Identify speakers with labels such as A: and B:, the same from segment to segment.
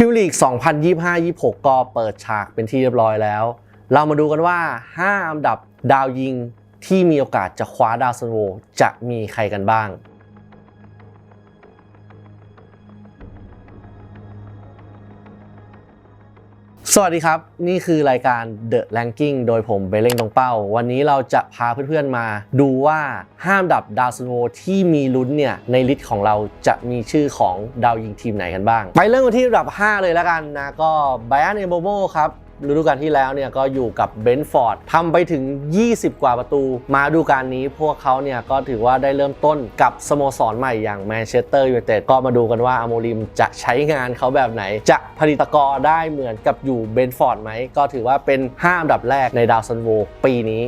A: พิมลีก 2025-26 ก็เปิดฉากเป็นที่เรียบร้อยแล้ว เรามาดูกันว่า 5 อันดับดาวยิงที่มีโอกาสจะคว้าดาวซันโวจะมีใครกันบ้าง วัสดีครับ นี่คือรายการ The Ranking โดยผมเบลเล่งตรงเป้า วันนี้เราจะพาเพื่อนๆมา ดูว่าห้ามดับดาวซันโวที่มีลุ้นเนี่ยในลิสต์ของเราจะมีชื่อของดาวยิงทีมไหนกันบ้าง ไปเริ่มกันที่อันดับ 5 เลยแล้วกันนะ ก็ไบอันเอโบโมครับ ฤดูกาลที่แล้วเนี่ยก็อยู่กับเบนฟอร์ดทำไปถึง 20 กว่าประตู มาดูการนี้พวกเขาเนี่ยก็ถือว่าได้เริ่มต้นกับสโมสรใหม่อย่างแมนเชสเตอร์ยูไนเต็ดก็มาดูกันว่าอโมริมจะใช้งานเขาแบบไหน จะผลิตกรได้เหมือนกับอยู่เบนฟอร์ดไหมก็ถือว่าเป็น5อันดับแรกในดาวซันโวปีนี้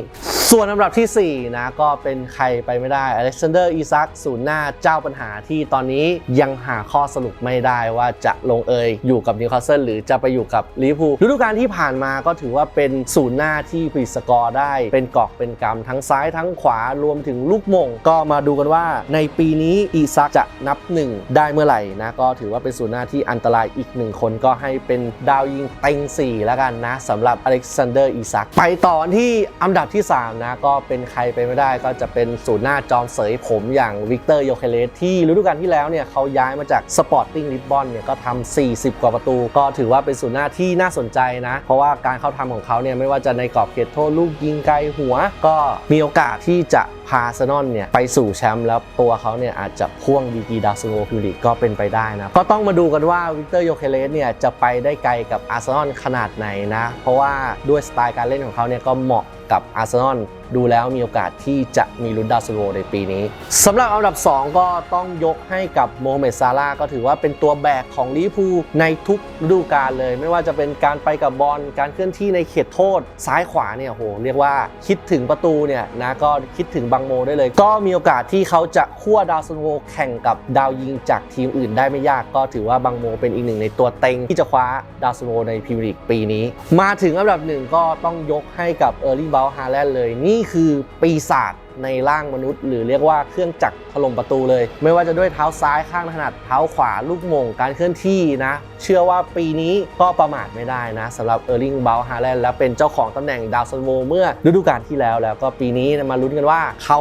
A: ส่วนอันดับทีสี่ 4 นะ ก็เป็นใครไปไม่ได้อเล็กซานเดอร์อีซักศูนย์หน้าเจ้าปัญหาที่ตอนนี้ยังหาข้อสรุปไม่ได้ว่าจะลงเอยอยู่กับนิวคาสเซิลหรือจะไปอยู่กับลิเวอร์พูลฤดูกาลที่ผ่านมาก็ถือว่าเป็นศูนย์หน้าที่ผลิตสกอร์ได้ เป็นกอกเป็นกำทั้งซ้ายทั้งขวารวมถึงลูกมง ก็มาดูกันว่าในปีนี้อีซักจะนับหนึ่งได้เมื่อไหร่นะก็ถือว่าเป็นศูนย์หน้าที่อันตรายอีกหนึ่งคนก็ให้เป็นดาวยิงเต็ง4แล้วกันนะสำหรับอเล็กซานเดอร์อีซักไปต่อที่อันดับที่ 3นะ ก็เป็นใครไปไม่ได้ก็จะเป็นศูนย์หน้าจอมเสยผมอย่างวิกเตอร์โยเคเลสที่ฤดูกาลที่แล้วเนี่ยเขาย้ายมาจากสปอร์ตติ้งลิสบอนเนี่ยก็ทำ40 กว่าประตู ก็ถือว่าเป็นศูนย์หน้าที่น่าสนใจนะ เพราะว่าการเข้าทำของเขาเนี่ยไม่ว่าจะในกรอบเขตโทษลูกยิงไกลหัว ก็มีโอกาสที่จะพาอาร์เซนอลเนี่ยไปสู่แชมป์แล้วตัวเขาเนี่ยอาจจะพ่วงดีกีดาวซันโวพิวลิกก็เป็นไปได้นะ ก็ต้องมาดูกันว่าวิกเตอร์โยเคเลสเนี่ยจะไปได้ไกลกับอาร์เซนอลขนาดไหนนะ เพราะว่าด้วยสไตล์การเล่นของเขาเนี่ยก็เหมาะ กับอาร์เซนอล ดูแล้วมีโอกาสที่จะมีลุ้นดาวซันโวในปีนี้สำหรับอันดับ 2 ก็ต้องยกให้กับโมเมดซาลาก็ถือว่าเป็นตัวแบกของลิเวอร์พูลในทุกฤดูกาลเลย ไม่ว่าจะเป็นการไปกับบอลการเคลื่อนที่ในเขตโทษซ้ายขวาเนี่ยโหเรียกว่าคิดถึงประตูเนี่ยนะก็คิดถึงบังโมได้เลย ก็มีโอกาสที่เขาจะคั่วดาวซันโวแข่งกับดาวยิงจากทีมอื่นได้ไม่ยากก็ถือว่าบังโมเป็นอีกหนึ่งในตัวเต็งที่จะคว้าดาวซันโวในพรีเมียร์ลีกปีนี้ มาถึงอันดับหนึ่งก็ต้องยกให้กับเออร์ลี่เบลฮาแลนด์เลยนี่ี่คือปีศาจในร่างมนุษย์ หรือเรียกว่าเครื่องจักรถล่มประตูเลย ไม่ว่าจะด้วยเท้าซ้ายข้างถนัดเท้าขวาลูกมงการเคลื่อนที่นะ เชื่อว่าปีนี้ก็ประมาทไม่ได้นะสำหรับเออร์ลิงเบลฮาแลนด์และเป็นเจ้าของตำแหน่งดาวซันโวเมื่อฤดูกาลที่แล้วแล้วก็ปีนี้มาลุ้นกันว่าเขา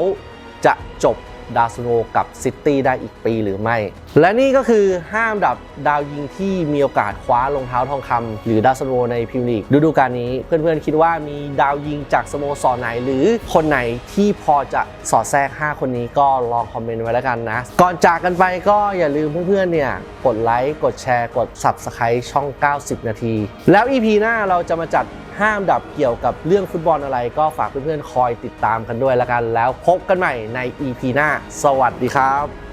A: จะจบดาวซันโวกับซิตี้ได้อีกปีหรือไม่และนี่ก็คือห้ามดับดาวยิงที่มีโอกาสคว้ารองเท้าทองคำหรือดาวซันในพรีเมียร์ลีกฤดูกาลนี้เพื่อนๆคิดว่ามีดาวยิงจากสโมสรไหน หรือคนไหนที่พอจะสอดแทรก 5 คนนี้ก็ลองคอมเมนต์ไว้แล้วกันนะ ก่อนจากกันไปก็อย่าลืมเพื่อนๆเนี่ยกดไลค์กดแชร์กด Subscribe ช่อง 90 นาที แล้ว EP หน้าเราจะมาจัดห้ามดับเกี่ยวกับเรื่องฟุตบอลอะไร ก็ฝากเพื่อนๆคอยติดตามกันด้วยแล้วกัน แล้วพบกันใหม่ใน EP หน้า สวัสดีครับ